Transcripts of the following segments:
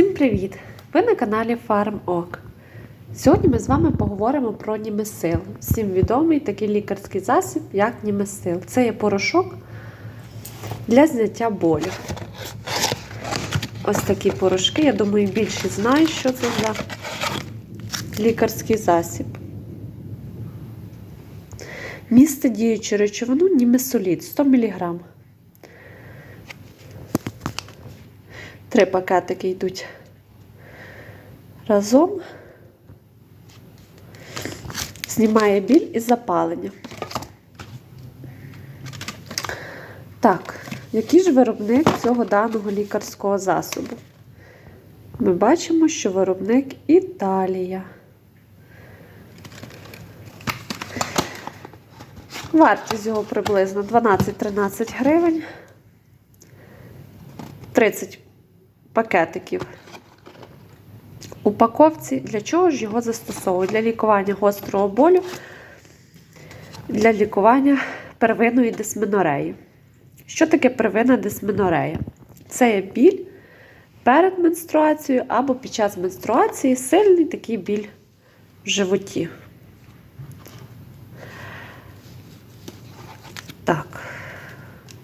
Всім привіт! Ви на каналі FarmOk. Сьогодні ми з вами поговоримо про німесил. Всім відомий такий лікарський засіб, як німесил. Це є порошок для зняття болю. Ось такі порошки. Я думаю, більшість знають, що це за лікарський засіб. Містить діючу речовину німесолід 100 мг. Три пакетики йдуть разом. Знімає біль і запалення. Так, який ж виробник цього даного лікарського засобу? Ми бачимо, що виробник Італія. Вартість його приблизно 12-13 гривень. 30 пакетиків упаковці. Для чого ж його застосовують? Для лікування гострого болю, для лікування первинної дисменореї. Що таке первинна дисменорея? Це є біль перед менструацією або під час менструації сильний такий біль в животі. Так,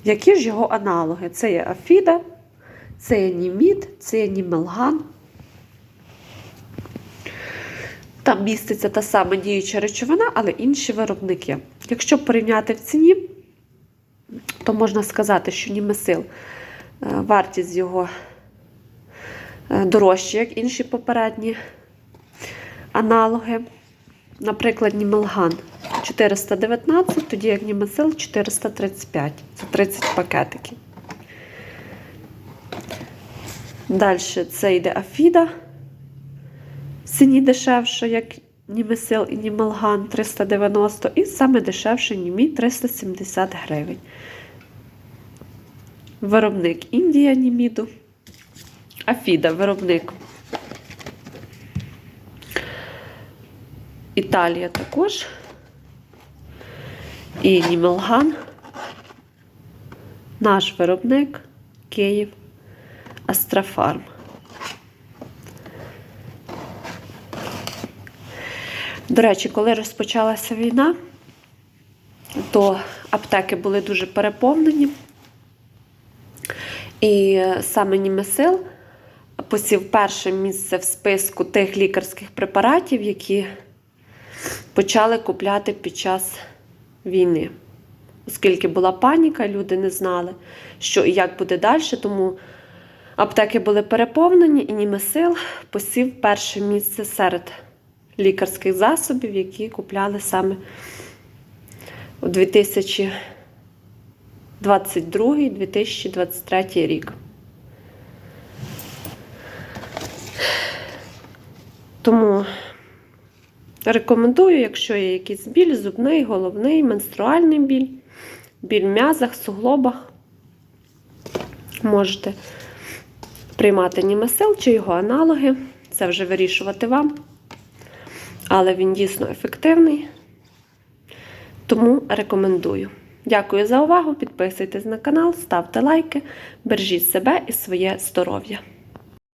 які ж його аналоги? Це є афіда, це є німід, це є німелган. Там міститься та сама діюча речовина, але інші виробники. Якщо порівняти в ціні, то можна сказати, що німесил, вартість його дорожча, як інші попередні аналоги. Наприклад, німелган 419, тоді як німесил 435. Це 30 пакетиків. Далі це йде Афіда. Сині дешевше, як Німесил і Німелган 390, і саме дешевше Німі 370 гривень. Виробник Індія Німіду. Афіда виробник. Італія також. І Німелган. Наш виробник Київ. Астрафарм. До речі, коли розпочалася війна, то аптеки були дуже переповнені. І саме Німесил посів перше місце в списку тих лікарських препаратів, які почали купляти під час війни. Оскільки була паніка, люди не знали, що і як буде далі, тому Аптеки були переповнені, і німесил посів перше місце серед лікарських засобів, які купляли саме у 2022-2023 рік. Тому рекомендую, якщо є якийсь біль, зубний, головний, менструальний біль, біль в м'язах, суглобах, можете приймати німесил чи його аналоги. Це вже вирішувати вам. Але він дійсно ефективний. Тому рекомендую. Дякую за увагу. Підписуйтесь на канал, ставте лайки, бережіть себе і своє здоров'я.